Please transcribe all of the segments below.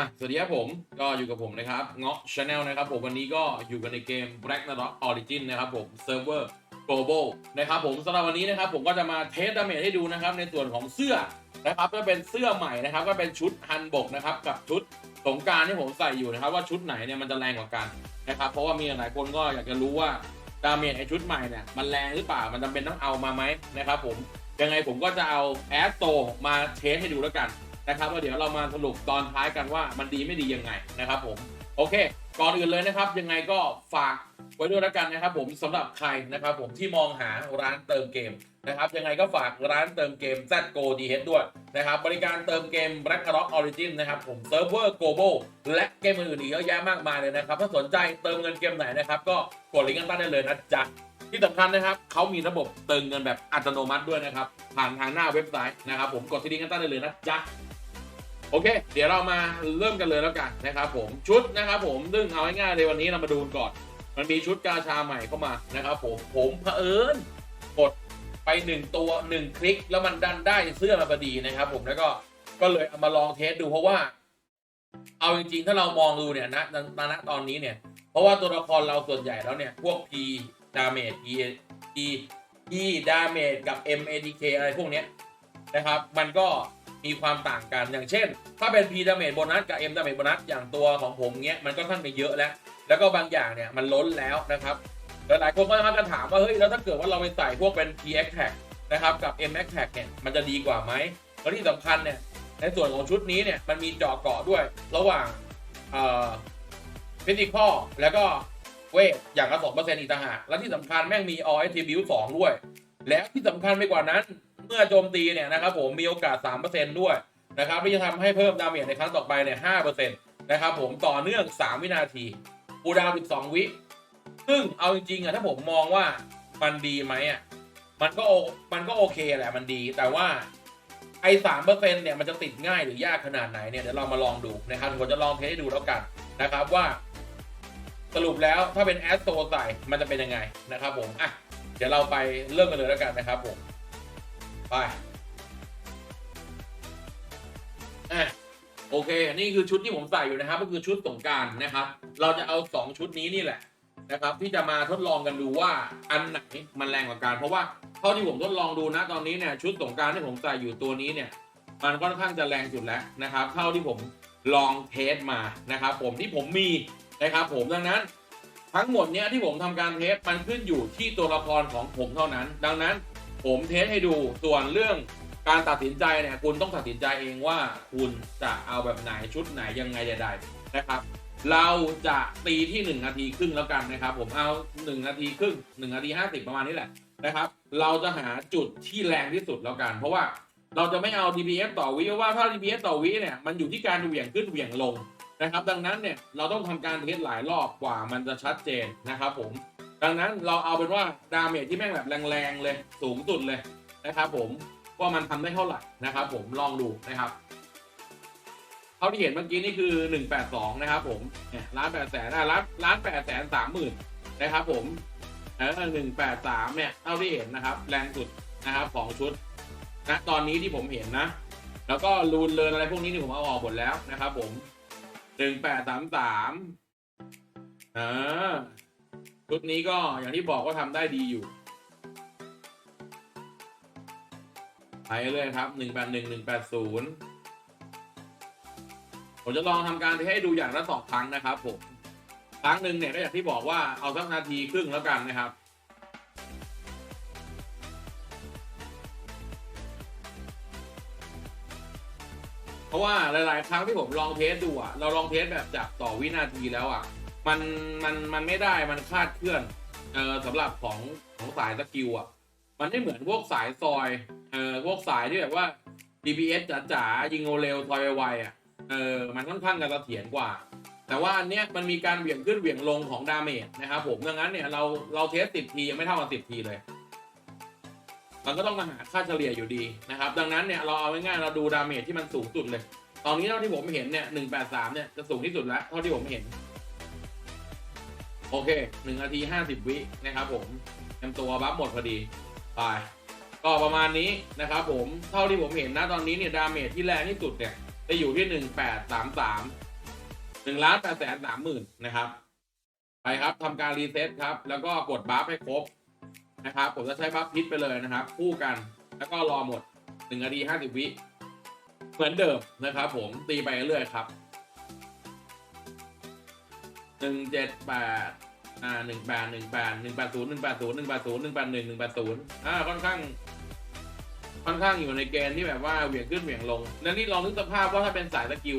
อะสวัสดีครับผมก็อยู่กับผมนะครับเงาะชาแนลนะครับผมวันนี้ก็อยู่กันในเกม Black n a r o Origin นะครับผมเซิร์ฟเวอร์ global นะครับผมสำหรับวันนี้นะครับผมก็จะมาเทสดาเมจให้ดูนะครับในส่วนของเสื้อนะครับก็เป็นเสื้อใหม่นะครับก็เป็นชุดฮันบกนะครับกับชุดสงการที่ผมใส่อยู่นะครับว่าชุดไหนเนี่ยมันจะแรงกว่ากันนะครับเพราะว่ามีหลายคนก็อยากจะรู้ว่าดาเมจไอชุดใหม่เนี่ยมันแรงหรือเปล่ามันจำเป็นต้องเอามาไหมนะครับผมยังไงผมก็จะเอาแอสโตมาเทสให้ดูแล้วกัน นะครับว่าเดี๋ยวเรามาสรุปตอนท้ายกันว่ามันดีไม่ดียังไงนะครับผมโอเค ก่อนอื่นเลยนะครับ ยังไงก็ฝากไว้ด้วยแล้วกันนะครับ ผมสำหรับใครนะครับ ผมที่มองหาร้านเติมเกมนะครับยังไงก็ฝากร้านเติมเกม ZGO DH ด้วยนะครับบริการเติมเกม Black Rock Origin นะครับผมเซิร์ฟเวอร์ global และเกมอื่นๆอีกเยอะแยะมากมายเลยนะครับ ถ้าสนใจเติมเงินเกมไหนนะครับ ก็กดลิงก์กันใต้ได้เลยนะจ๊ะที่สำคัญนะครับเขามีระบบเติมเงินแบบอัตโนมัติด้วยนะครับ ผ่านทางหน้าเว็บไซต์นะครับ ผมกดที่ลิงก์กันใต้ได้เลยนะจ๊ะ โอเค เดี๋ยวเรามาเริ่มกันเลยแล้วกันนะครับผมชุดนะครับผมซึ่งเอาง่ายๆเลยวันนี้เรามาดูกันก่อน มันมีชุดกาชาใหม่เข้ามานะครับผมผมเผอิญกดไปหนึ่งตัวหนึ่งคลิก แล้วมันดันได้เสื้อมาพอดีนะครับ ผมแล้วก็ก็เลยเอามาลองเทสดูเพราะว่า เอาจริงๆ ถ้าเรามองดูเนี่ยนะณณตอนนี้เนี่ย เพราะว่าตัวละครเราส่วนใหญ่แล้วเนี่ย พวก P damage E P E damage กับ M ADK อะไรพวกเนี้ย นะครับ มันก็มีความต่างกันอย่างเช่น ถ้าเป็น P damage โบนัสกับ M damage โบนัสอย่างตัวของผมเนี้ยมันก็ค่อนข้างไปเยอะแล้ว แล้วก็บางอย่างเนี่ยมันล้นแล้วนะครับหลายๆคนก็มักจะถามว่าเฮ้ยแล้วถ้าเกิดว่าเราไปใส่พวกเป็น P X tag นะครับกับ M X tag เนี่ยมันจะดีกว่าไหมแล้วที่สำคัญเนี่ยในส่วนของชุดนี้เนี่ยมันมีเจาะเกาะด้วยระหว่างเอ่อฟิสิกอลแล้วก็เวทอย่างละสองเปอร์เซ็นต์อีกต่างหากแล้วที่สำคัญแม่งมี all attribute สองด้วย แล้วที่สำคัญไปกว่านั้น มื่อโจมตีเนี่ยนะครับผมมีโอกาสสามเปอร์เซ็นต์ด้วยนะครับที่จะทำให้เพิ่มดาเมจในครั้งต่อไปเนี่ยห้าเปอร์เซ็นะครับผมต่อเนื่องสามวินาทีกูดาวสิบสองวิ ซึ่งเอาจริงๆอะถ้าผมมองว่ามันดีไหมอะมันก็โอมันก็โอเคแหละมันดี แต่ว่าไอ้สามเปอร์เซ็นต์เนี่ยมันจะติดง่ายหรือยากขนาดไหนเนี่ยเดี๋ยวเรามาลองดูนะครับผมจะลองเทสให้ดูแล้วกันนะครับว่า สรุปแล้วถ้าเป็นแอสโตใส่มันจะเป็นยังไงนะครับผมอะเดี๋ยวเราไปเริ่มกันเลยแล้วกันนะครับผม ไปอะโอเคนี่คือชุดที่ผมใส่อยู่นะครับ ก็คือชุดสงการนะครับ เราจะเอา 2 ชุดนี้นี่แหละนะครับ ที่จะมาทดลองกันดูว่าอันไหนมันแรงกว่ากัน เพราะว่าเท่าที่ผมทดลองดูนะตอนนี้เนี่ยชุดสงการที่ผมใส่อยู่ตัวนี้เนี่ย มันค่อนข้างจะแรงสุดแล้วนะครับ เท่าที่ผมลองเทสมานะครับ ผมที่ผมมีนะครับ ผมดังนั้น ทั้งหมดเนี้ยที่ผมทำการเทสมันขึ้นอยู่ที่ตัวละครของผมเท่านั้น ดังนั้น ผมเทสให้ดูส่วนเรื่องการตัดสินใจเนี่ยคุณต้องตัดสินใจเองว่าคุณจะเอาแบบไหนชุดไหนยังไงใดๆนะครับ เราจะตีที่ 1 นาทีครึ่งแล้วกันนะครับ ผมเอา 1 นาทีครึ่ง1นาที50 ประมาณนี้แหละนะครับ เราจะหาจุดที่แรงที่สุดแล้วกัน เพราะว่าเราจะไม่เอา DPS ต่อวิเพราะว่าถ้า DPS ต่อวิเนี่ยมันอยู่ที่การเหวี่ยงขึ้นเหวี่ยงลงนะครับ ดังนั้นเนี่ยเราต้องทำการเทสหลายรอบกว่ามันจะชัดเจนนะครับผม ดังนั้นเราเอาเป็นว่าดาเมจที่แม่งแบบแรงๆเลยสูงสุดเลยนะครับ ผมว่ามันทำได้เท่าไหร่นะครับ ผมลองดูนะครับเท่าที่เห็นเมื่อกี้นี่คือ182นะครับ ผมเนี่ยล้านแปดแสนอะล้านล้านแปดแสนสามหมื่นนะครับ ผมเออหนึ่งแปดสามเนี่ยเท่าที่เห็นนะครับ แรงสุดนะครับของชุดณตอนนี้ที่ผมเห็นนะ แล้วก็รูนเลินอะไรพวกนี้นี่ผมเอาออกหมดแล้วนะครับ ผมหนึ่งแปดสามสามอ่า ชุดนี้ก็อย่างที่บอกว่าทำได้ดีอยู่ไปเลยครับหนึ่งแปดหนึ่งหนึ่งแปดศูนย์ผมจะลองทำการให้ดูอย่างละสองครั้งนะครับผมครั้งหนึ่งเนี่ยก็อย่างที่บอกว่าเอาสักนาทีครึ่งแล้วกันนะครับเพราะว่าหลาย ๆ ครั้งที่ผมลองเทสดูอะเราลองเทสแบบจากต่อวินาทีแล้วอะ มันมันมันไม่ได้มันคลาดเคลื่อนเออสำหรับของของสายสกิลอะ มันไม่เหมือนพวกสายซอยเออพวกสายที่แบบว่า DPS จ๋าๆยิงเร็วๆซอยไวๆอะเออมันค่อนข้างจะเสถียรกว่า แต่ว่าอันเนี้ยมันมีการเหวี่ยงขึ้นเหวี่ยงลงของดาเมจนะครับผมดังนั้นเนี่ยเราเราเทสสิบทียังไม่เท่ากับสิบทีเลยมันก็ต้องมาหาค่าเฉลี่ยอยู่ดีนะครับ ดังนั้นเนี่ยเราเอาง่ายๆเราดูดาเมจที่มันสูงสุดเลย ตอนนี้เท่าที่ผมเห็นเนี่ยหนึ่งแปดสามเนี่ยจะสูงที่สุดแล้วเท่าที่ผมเห็น โอเคหนึ่งนาทีห้าสิบวินะครับผมเต็มตัวบัฟหมดพอดีไปก็ประมาณนี้นะครับผมเท่าที่ผมเห็นนะตอนนี้เนี่ยดาเมจที่แรงที่สุดเนี่ยจะอยู่ที่หนึ่งแปดสามสามหนึ่งล้านแปดแสนสามหมื่นนะครับ ไปครับทำการรีเซ็ตครับ แล้วก็กดบัฟให้ครบนะครับ ผมจะใช้บัฟพิษไปเลยนะครับ คู่กันแล้วก็รอหมดหนึ่งนาทีห้าสิบวิเหมือนเดิมนะครับผมตีไปเรื่อยครับ หนึ่งเจ็ดแปดอ่าหนึ่งแปดหนึ่งแปดหนึ่งแปดศูนย์หนึ่งแปดศูนย์หนึ่งแปดศูนย์หนึ่งแปดหนึ่งหนึ่งแปดศูนย์อ่าค่อนข้าง ค่อนข้างอยู่ในเกณฑ์ที่แบบว่าเหวี่ยงขึ้นเหวี่ยงลงแล้วนี่ลองนึกสภาพว่าถ้าเป็นสายสกิล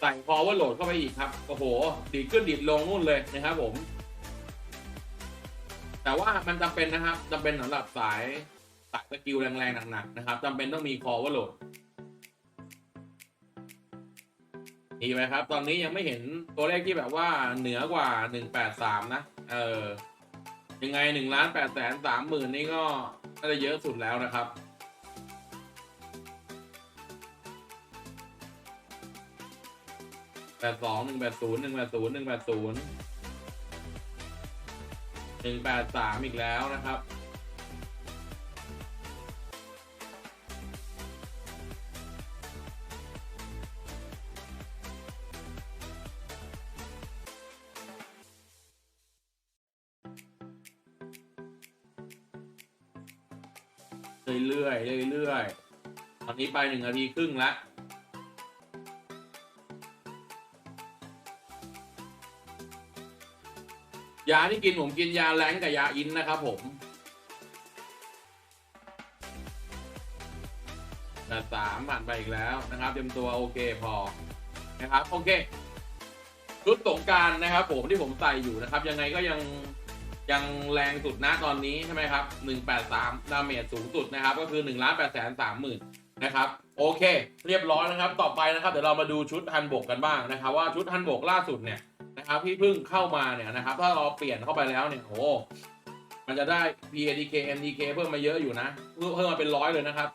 ใส่พอว่าโหลดเข้าไปอีกครับโอ้โหดีดขึ้นดีดลงนู่นเลยนะครับผม แต่ว่ามันจำเป็นนะครับจำเป็นสำหรับสายสายสกิลแรงๆหนักๆนะครับจำเป็นต้องมีคอว่าโหลด นี่ไหมครับ ตอนนี้ยังไม่เห็นตัวเลขที่แบบว่าเหนือกว่าหนึ่งแปดสามนะ เออ ยังไงหนึ่งล้านแปดแสนสามหมื่นนี่ก็น่าจะเยอะสุดแล้วนะครับแปดสองหนึ่งแปดศูนย์หนึ่งแปดศูนย์หนึ่งแปดศูนย์หนึ่งแปดสามอีกแล้วนะครับ รื่อยๆเรื่อยๆตอนนี้ไปหนึ่งนาทีครึ่งแล้วยาที่กินผมกินยาแรงกับยาอินนะครับผมแต่สามผ่านไปอีกแล้วนะครับเตรียมตัวโอเคพอนะครับโอเคชุดสงการนะครับผมที่ผมใส่อยู่นะครับ ยังไงก็ยัง ยังแรงสุดนะตอนนี้ใช่ไหมครับ 183 ดาเมจสูงสุดนะครับ ก็คือ1ล้าน8แสน3หมื่นนะครับ โอเค เรียบร้อยนะครับ ต่อไปนะครับ เดี๋ยวเรามาดูชุดฮันบกกันบ้างนะครับ ว่าชุดฮันบกล่าสุดเนี่ยนะครับที่เพิ่งเข้ามาเนี่ยนะครับ ถ้าเราเปลี่ยนเข้าไปแล้วเนี่ยโอ้มันจะได้ PADK MDK เพิ่มมาเยอะอยู่นะ เพิ่มมาเป็นร้อยเลยนะครับ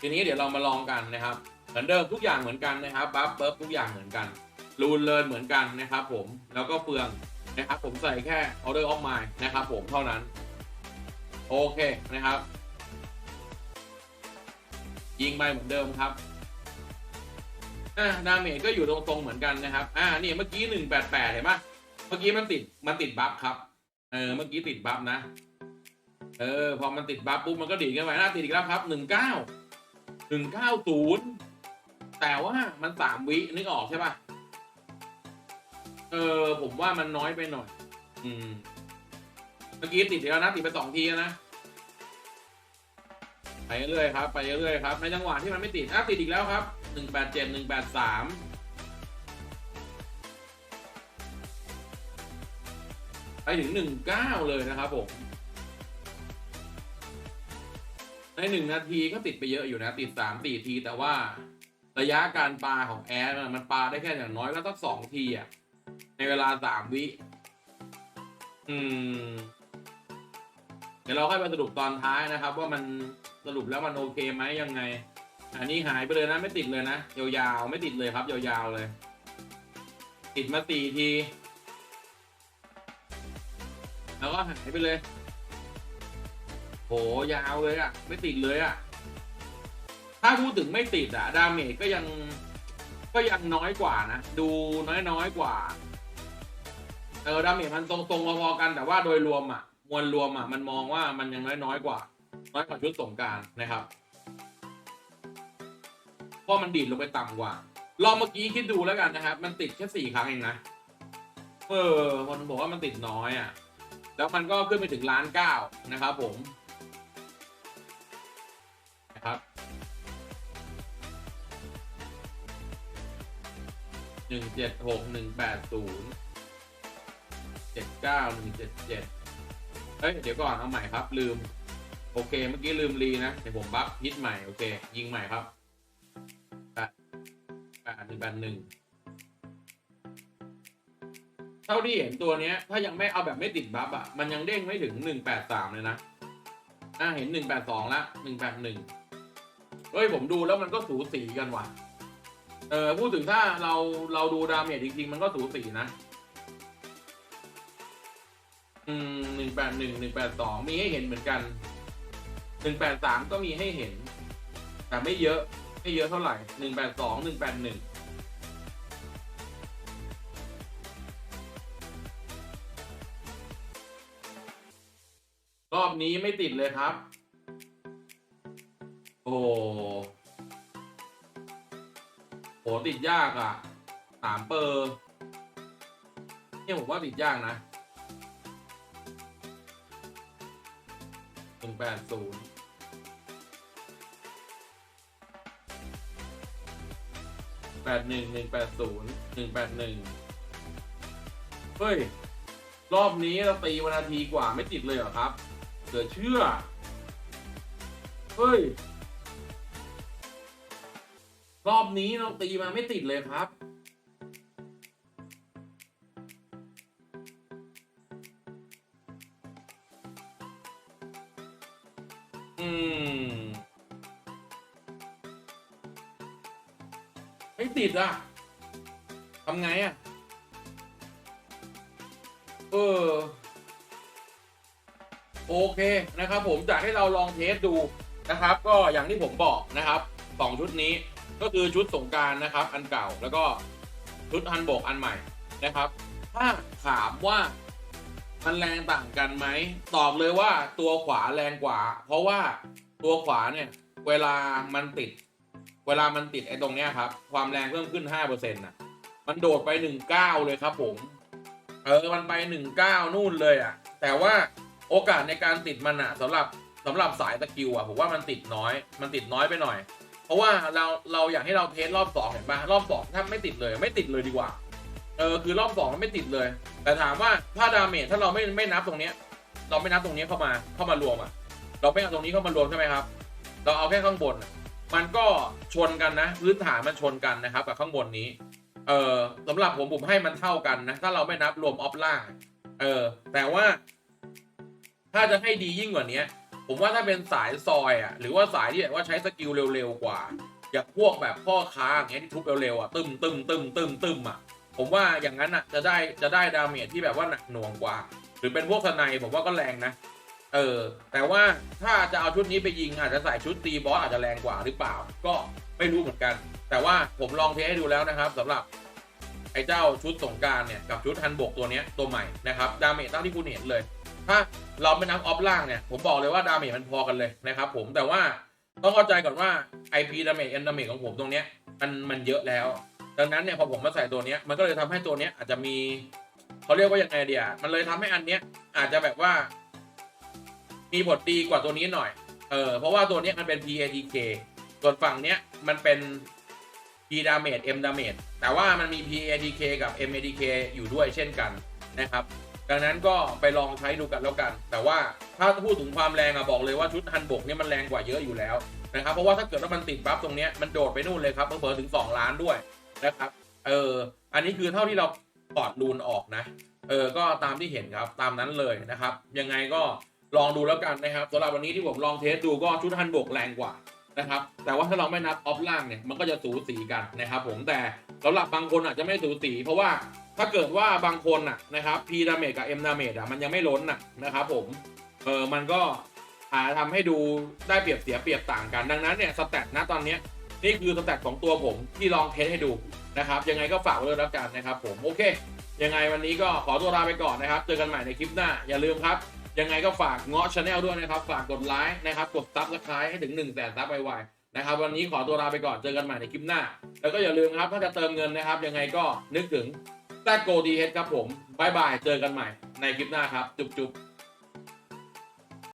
ทีนี้เดี๋ยวเรามาลองกันนะครับ เหมือนเดิมทุกอย่างเหมือนกันนะครับบัฟเบิร์ฟทุกอย่างเหมือนกันรูนเลินเหมือนกันนะครับผมแล้วก็เฟือง นะครับผมใส่แค่ Order of Mine นะครับผมเท่านั้น โอเคนะครับ ยิงไปเหมือนเดิมครับอ่าดาเมจก็อยู่ตรงๆเหมือนกันนะครับ อ่านี่เมื่อกี้หนึ่งแปดแปดเห็นปะเมื่อกี้มันติดมันติดบัฟครับ เออเมื่อกี้ติดบัฟนะ เออ พอมันติดบัฟปุ๊บมันก็ดีดกันไปน้าติดอีกแล้วครับหนึ่งเก้าหนึ่งเก้าศูนย์แต่ว่ามันสามวินึกออกใช่ปะ เออผมว่ามันน้อยไปหน่อย อืม เมื่อกี้ติดแล้วนะติดไปสองทีแล้วนะไปเรื่อยๆครับ ไปเรื่อยๆครับ ในจังหวะที่มันไม่ติดอะติดอีกแล้วครับหนึ่งแปดเจ็ดหนึ่งแปดสามไปถึงหนึ่งเก้าเลยนะครับผมในหนึ่งนาทีก็ติดไปเยอะอยู่นะ ติดสามสี่ทีแต่ว่าระยะการปาของแอร์มันปาได้แค่อย่างน้อยก็ต้องสองทีอะ ในเวลาสามวิ อืม เดี๋ยวเราค่อยมาสรุปตอนท้ายนะครับ ว่ามันสรุปแล้วมันโอเคไหมยังไง อันนี้หายไปเลยนะ ไม่ติดเลยนะ ยาวๆ ไม่ติดเลยครับ ยาวๆเลย ติดมาสี่ที แล้วก็หายไปเลย โหยาวเลยอะไม่ติดเลยอะถ้าพูดถึงไม่ติดอะดาเมจก็ยัง ก็ยังน้อยกว่านะ ดูน้อยๆกว่า เออดาเมจมันตรงๆพอๆกันแต่ว่าโดยรวมอะ มวลรวมอะ มันมองว่ามันยังน้อยๆกว่า น้อยกว่าชุดสงกรารนะครับเพราะมันดีดลงไปต่ำกว่าลองเมื่อกี้คิดดูแล้วกันนะครับ มันติดแค่สี่ครั้งเองนะเออคนบอกว่ามันติดน้อยอะ แล้วมันก็ขึ้นไปถึงล้านเก้านะครับผมนะครับ หนึ่งเจ็ดหกหนึ่งแปดศูนย์เจ็ดเก้าหนึ่งเจ็ดเจ็ดเฮ้ย เดี๋ยวก่อนเอาใหม่ครับลืม โอเค เมื่อกี้ลืมรีนะ เดี๋ยวผมบัฟฮิตใหม่ โอเค ยิงใหม่ครับแปดแปดหนึ่งแปดหนึ่งเท่าที่เห็นตัวเนี้ย ถ้ายังไม่เอาแบบไม่ติดบัฟอะ มันยังเด้งไม่ถึงหนึ่งแปดสามเลยนะอ่าเห็นหนึ่งแปดสองละหนึ่งแปดหนึ่งเฮ้ย ผมดูแล้วมันก็สูสีกันว่ะ เออพูดถึงถ้าเราเราดูดาเมจจริงๆ มันก็สูสีนะ อืมหนึ่งแปดหนึ่งหนึ่งแปดสองมีให้เห็นเหมือนกันหนึ่งแปดสามก็มีให้เห็น แต่ไม่เยอะไม่เยอะเท่าไหร่หนึ่งแปดสองหนึ่งแปดหนึ่งรอบนี้ไม่ติดเลยครับ โอ้ โหติดยากอะสามเปอร์เนี่ยผมว่าติดยากนะหนึ่งแปดศูนย์แปดหนึ่งหนึ่งแปดศูนย์หนึ่งแปดหนึ่งเฮ้ย รอบนี้เราตีวันนาทีกว่าไม่ติดเลยเหรอครับเหลือเชื่อ เฮ้ย รอบนี้เราตีมาไม่ติดเลยครับ อืม ไม่ติดอะทำไงอะ เออ โอเคนะครับผมจะให้เราลองเทสดูนะครับ ก็อย่างที่ผมบอกนะครับสองชุดนี้ ก็คือชุดสงการนะครับ อันเก่าแล้วก็ชุดฮันโบกอันใหม่นะครับ ถ้าถามว่ามันแรงต่างกันไหมตอบเลยว่าตัวขวาแรงกว่า เพราะว่าตัวขวาเนี่ย เวลามันติด เวลามันติดไอ้ตรงเนี้ยครับ ความแรงเพิ่มขึ้น5%น่ะมันโดดไป 19 เลยครับผมเออมันไป 19 นู่นเลยอะ แต่ว่าโอกาสในการติดมันอะสำหรับสำหรับสายสกิลอะผมว่ามันติดน้อย มันติดน้อยไปหน่อย ราะว่าเราเราอยากให้เราเทสรอบสองเห็นปะรอบสองถ้าไม่ติดเลยไม่ติดเลยดีกว่า เออคือรอบสองมันไม่ติดเลย แต่ถามว่าถ้าดาเมจถ้าเราไม่ไม่นับตรงเนี้ย เราไม่นับตรงนี้เข้ามาเข้ามารวมอะ เราไม่เอาตรงนี้เข้ามารวมใช่ไหมครับ เราเอาแค่ข้างบน มันก็ชนกันนะ พื้นฐานมันชนกันนะครับ กับข้างบนนี้ เออสำหรับผมผมให้มันเท่ากันนะ ถ้าเราไม่นับรวมออฟล่าง เออ แต่ว่า ถ้าจะให้ดียิ่งกว่านี้ ผมว่าถ้าเป็นสายซอยอะหรือว่าสายที่แบบว่าใช้สกิลเร็วๆกว่า อย่างพวกแบบพ่อค้าอย่างเงี้ยที่ทุบเร็วๆอะตึมตึมตึมตึมตึมอะผมว่าอย่างนั้นอะจะได้จะได้ดาเมจที่แบบว่าหนักหน่วงกว่า หรือเป็นพวกสไนด์ผมว่าก็แรงนะเออแต่ว่าถ้าจะเอาชุดนี้ไปยิงอาจจะใส่ชุดตีบอสอาจจะแรงกว่าหรือเปล่า ก็ไม่รู้เหมือนกัน แต่ว่าผมลองเทสให้ดูแล้วนะครับสำหรับไอ้เจ้าชุดสงกรารเนี่ยกับชุดทันบกตัวเนี้ยตัวใหม่นะครับดาเมจตั้งที่คุณเห็นเลย ถ้าเราไม่นับออฟล่างเนี่ยผมบอกเลยว่าดาเมจมันพอกันเลยนะครับผมแต่ว่าต้องเข้าใจก่อนว่า IP ดาเมจ N ดาเมจของผมตรงเนี้ยมันมันเยอะแล้ว ดังนั้นเนี่ยพอผมมาใส่ตัวเนี้ยมันก็เลยทำให้ตัวเนี้ยอาจจะมีเขาเรียกว่ายังไงเดียมันเลยทำให้อันเนี้ยอาจจะแบบว่า มีผลดีกว่าตัวนี้หน่อย เออเพราะว่าตัวเนี้ยมันเป็น PATK ส่วนฝั่งเนี้ยมันเป็น P damage M damage แต่ว่ามันมี PATK กับ MATK อยู่ด้วยเช่นกันนะครับ ดังนั้นก็ไปลองใช้ดูกันแล้วกัน แต่ว่าถ้าพูดถึงความแรงอะบอกเลยว่าชุดฮันบกเนี่ยมันแรงกว่าเยอะอยู่แล้วนะครับ เพราะว่าถ้าเกิดว่ามันติดบัฟตรงเนี้ยมันโดดไปนู่นเลยครับเพิ่มถึง 2 ล้านด้วยนะครับ เออ อันนี้คือเท่าที่เราปอดรูนออกนะ เออ ก็ตามที่เห็นครับ ตามนั้นเลยนะครับ ยังไงก็ลองดูแล้วกันนะครับสำหรับวันนี้ที่ผมลองเทสดูก็ชุดฮันบกแรงกว่า นะครับแต่ว่าถ้าเราไม่นับออฟล่างเนี่ยมันก็จะสูสีกันนะครับผมแต่สำหรับบางคนอาจจะไม่สูสีเพราะว่าถ้าเกิดว่าบางคนน่ะนะครับ P damage กับ M damage อะมันยังไม่ล้นน่ะนะครับผมเออมันก็อาจจะทำให้ดูได้เปรียบเสียเปรียบต่างกัน ดังนั้นเนี่ยสแตทนะตอนเนี้ยนี่คือสแตทของตัวผมที่ลองเทสให้ดูนะครับ ยังไงก็ฝากไว้แล้วกันนะครับผมโอเค ยังไงวันนี้ก็ขอตัวลาไปก่อนนะครับ เจอกันใหม่ในคลิปหน้าอย่าลืมครับ ยังไงก็ฝากเงาะชาแนลด้วยนะครับ ฝากกดไลค์นะครับ กดซับสไครต์ให้ถึง1นึ่งแสนซับไวๆนะครับ วันนี้ขอตัวลาไปก่อน เจอกันใหม่ในคลิปหน้า แล้วก็อย่าลืมครับ ถ้าจะเติมเงินนะครับ ยังไงก็นึกถึงแซกโกดีเฮดครับผมบายบาย เจอกันใหม่ในคลิปหน้าครับ จุ๊บๆ